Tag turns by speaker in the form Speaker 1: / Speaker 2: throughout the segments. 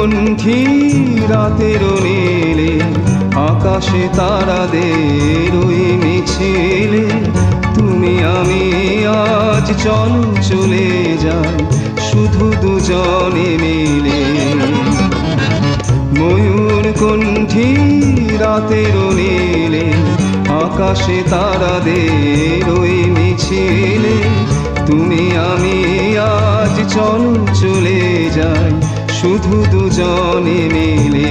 Speaker 1: কণ্ঠী রাতের নীলে, আকাশে তারাদের ওই মিছিলে। তুমি আমি আজ চল, চলে যাই, শুধু দুজনে মিলে। ময়ূর কণ্ঠী রাতের নীলে, আকাশে তারাদের ওই মিছিলে। তুমি আমি আজ চল, চলে যাই শুধু দুজনে মিলে।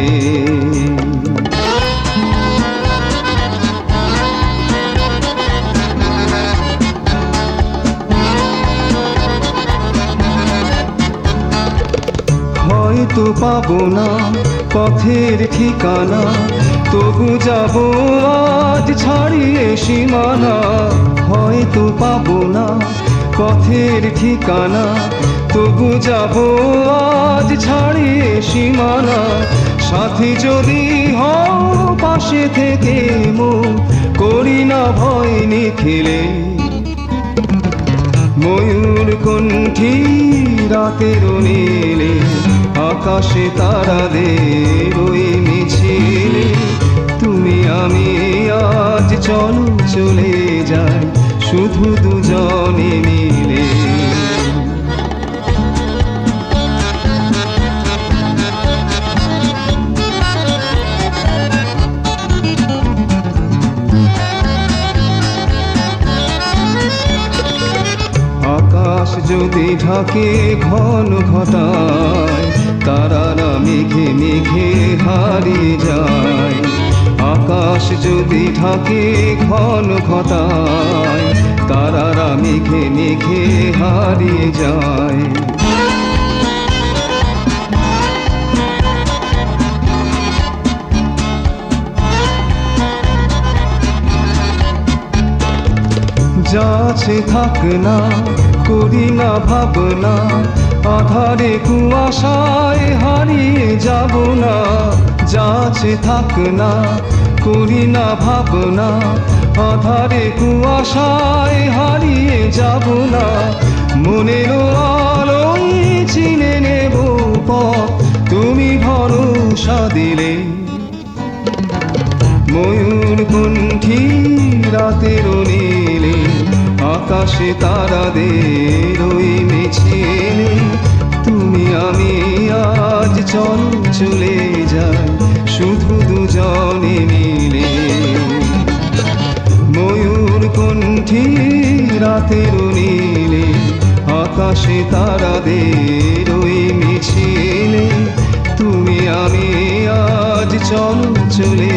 Speaker 1: হয়তো পাবো না পথের ঠিকানা, তবু যাব আজ ছাড়িয়ে সীমানা। হয়তো পাবো না পথের ঠিকানা তবু যাব আজ ছাড়িয়ে সীমানা। সাথী যদি হও পাশে থেকে মো করি না ভয় নিখিলে। ময়ূর কণ্ঠী রাতের নীলে, আকাশে তারাদের ওই মিছিলে। তুমি আমি আজ চল চলে যাই, শুধু দুজনে যদি ঢাকে ঘন ঘটায় তারারা মেঘে মেঘে হারিয়ে যায়। আকাশ যদি ঢাকে ঘন ঘটায় তারারা মেঘে মেঘে হারিয়ে যায়। যাচ্ছে থাক না করি না ভাবনা। আধারে কুয়াশায় হারিয়ে যাব না। যাচ্ছে থাক না, করি না ভাবনা। আধারে কুয়াশায় হারিয়ে যাব না। মনের আলোয় চিনে নেব পথ। তুমি ভরসা দিলে। ময়ূর কণ্ঠী আকাশে তারাদের ওই মিছিলে তুমি, আমি, আজ চল চলে যাই। শুধু দুজনে মিলে। ময়ূর কণ্ঠী রাতের নীলে আকাশে তারাদের ওই মিছিলে তুমি, আমি, আজ চল চলে